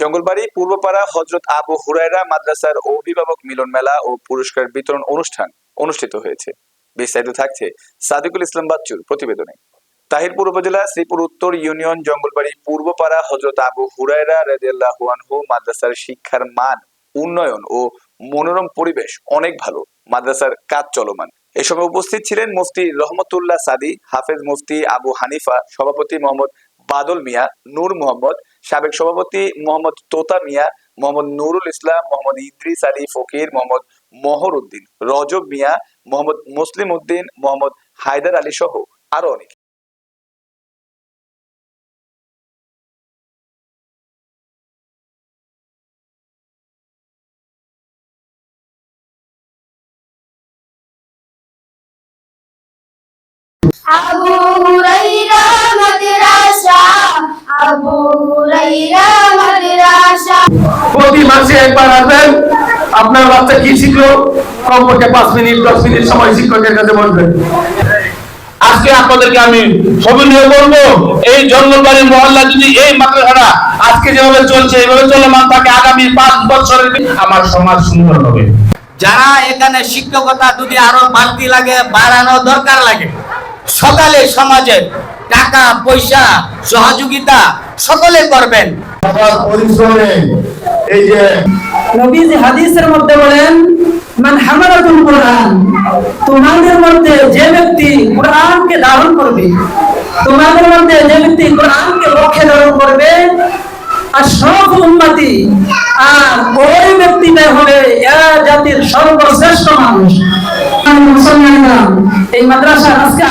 জঙ্গলবাড়ি, পূর্বপাড়া, হজরত আবু হুরায়রা মাদ্রাসার অভিভাবক মিলন মেলা ও পুরস্কার বিতরণ অনুষ্ঠান অনুষ্ঠিত হয়েছে। বিস্তারিত থাকছে সাদিকুল ইসলাম বাচ্চুর প্রতিবেদনে। তাহিরপুর উপজেলা শ্রীপুর উত্তর ইউনিয়ন জঙ্গলবাড়ি, পূর্বপাড়া, হজরত আবু হুরায়রা রেদিয়াল্লাহু আনহু মাদ্রাসার শিক্ষার মান, উন্নয়ন ও মনোরম পরিবেশ অনেক ভালো, মাদ্রাসার কাজ চলমান। এ সময় উপস্থিত ছিলেন মুফতি রহমতুল্লাহ সাদি, হাফেজ মুফতি আবু হানিফা, সভাপতি মোহাম্মদ বাদল মিয়া, নূর মোহাম্মদ সাবেক সভাপতি মোহাম্মদ তোতা মিয়া, মোহাম্মদ নুরুল ইসলাম, মোহাম্মদ ইদ্রিস আলী ফকির, মোহাম্মদ মহর উদ্দিন রজব মিয়া, মোহাম্মদ মুসলিম উদ্দিন, মোহাম্মদ হায়দার আলী সহ আরও অনেক। আবু মাসে একবার আসবেন। আপনার বাচ্চা কি শিখলো? কমপক্ষে পাঁচ মিনিট দশ মিনিট সময় শিক্ষকের কাছে বসবেন। আজকে আপনাদেরকে আমি সবিনয় করব। এই জঙ্গলবাড়ি মহল্লা যদি এই মাদ্রাসাটা আজকে যেভাবে চলছে এইভাবে চলমান থাকে আগামী পাঁচ বছরের আমার সমাজ সুন্দর হবে। যারা এখানে শিক্ষকতা যদি আরও বাড়তি লাগে বাড়ানো দরকার লাগে সকালে সমাজের টাকা পয়সা সহযোগিতা সকলে করবেন। এই যে নবীজি হাদিসের মধ্যে বলেন মান হামালাতুল কোরআন তোমাদের মধ্যে যে ব্যক্তি কোরআনকে ধারণ করবে তোমাদের মধ্যে যে ব্যক্তি কোরআনকে ধারণ করবে আর সব উন্নতি আর ওই ব্যক্তিটাই হবে এ জাতির সর্বশ্রেষ্ঠ মানুষ। মুসলমানরা এই মাদ্রাসা আজকে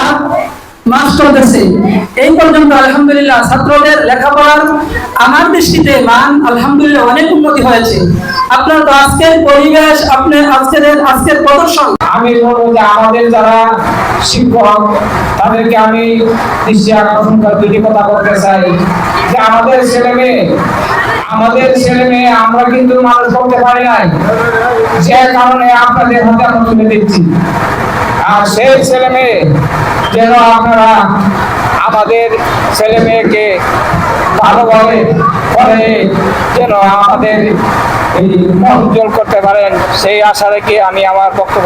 আমাদের তাদেরকে আমি আকর্ষণ কথা বলতে চাই। যে আমাদের ছেলে মেয়ে, আমাদের ছেলে মেয়ে আমরা কিন্তু মানুষ করতে পারি নাই। যে কারণে আপনাদের হাতে দিচ্ছি। আর সেই ছেলে মেয়ে যেন আপনারা আমাদের ছেলে মেয়েকে ভালোভাবে করে যেন আমাদের এই মন উজ্জ্বল করতে পারেন সেই আশা রেখে আমি আমার বক্তব্য।